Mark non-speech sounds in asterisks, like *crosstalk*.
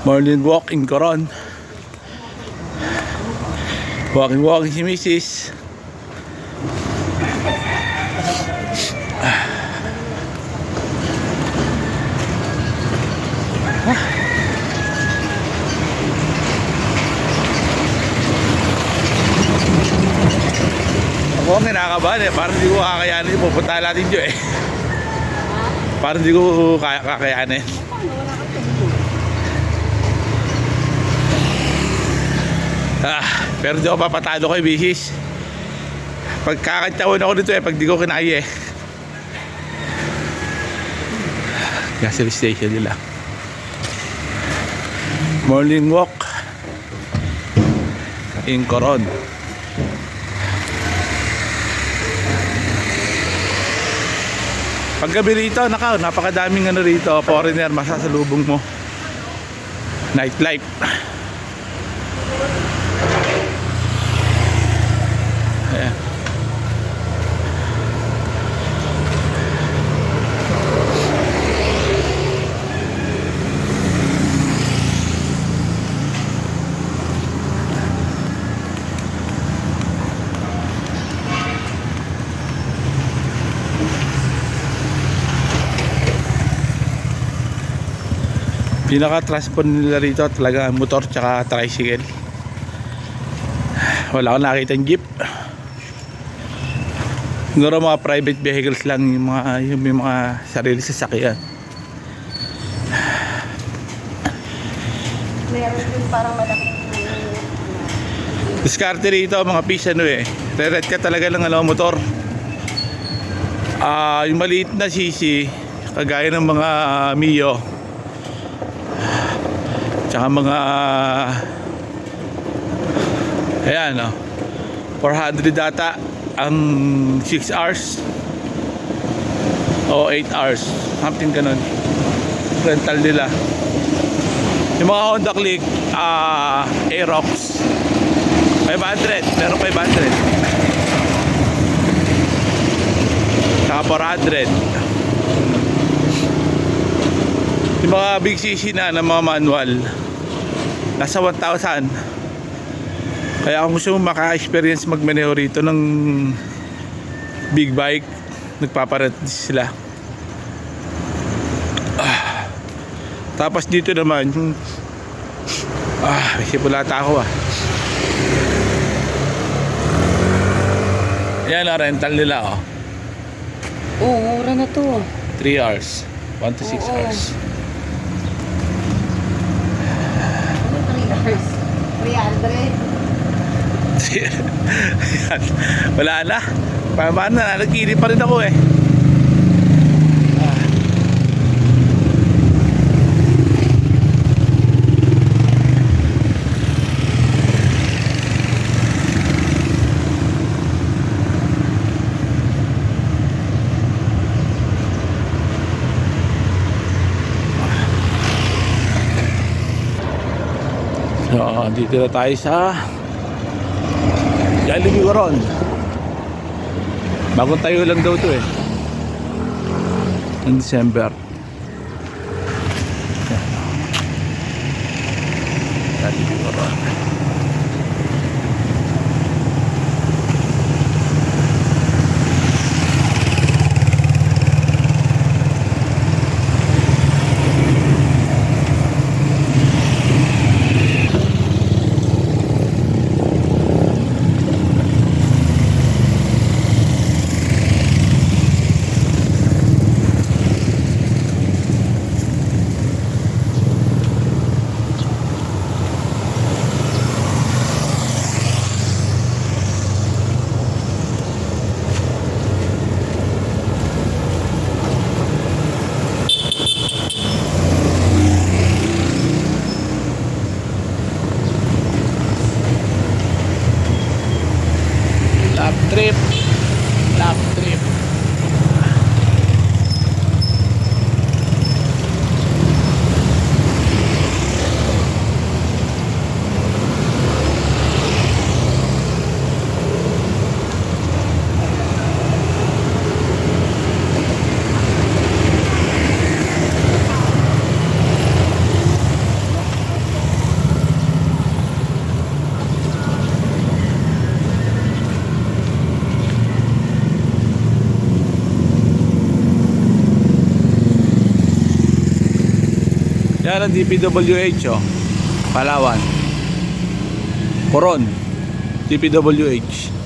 Morning walk in Coron. Walking walking si Mrs. Ako ang kinakabahan eh. Parang hindi ko kakayanin. Pupunta natin dyan eh. Parang hindi ko kaya kakayanin. Ah, pero di ako papatalo kay Bihis. Pagkakantawin ako dito eh, pag di ko kinaya eh. Gasoline station nila. Morning walk in Coron. Paggabi rito, naka, napakadaming ano rito, foreigner, masasalubong mo. Nightlife. Pinaka-transport nila rito talaga ang motor tsaka tricycle. Wala akong nakita jeep. Siguro mga private vehicles lang yung mga, yung may mga sarili sasakyan. Meron din parang malaking Diskarte rito mga fish ano eh. Re-red ka talaga ng ano, motor. Ah, yung maliit na sisi, kagaya ng mga Mio. Tsaka mga Ayan oh. 400 data ang 6 hours o 8 hours. Something ganun. Rental nila. Yung mga Honda Click, ah, Aerox. 500, meron 500. Saka 400. Yung mga big CC na ng mga manual, nasa 1,000. Kaya kung gusto mo maka-experience magmaneho rito ng big bike, nagpaparent sila. Ah. Tapos dito naman, yung ah, may sipulata ako ah. Yan ang rental nila oh. Oo, mura na to. 3 hours. 1 to 6 Oo. hours. Ano 3 hours? 300? *laughs* Yan. Wala na. Paano na, nagkili pa rin ako eh. Ah. So, dito na tayo sa Jollibee Coron. Bagong tayo lang daw to eh. In December. Jollibee Coron. Yan ang DPWH oh. Palawan. Coron. DPWH.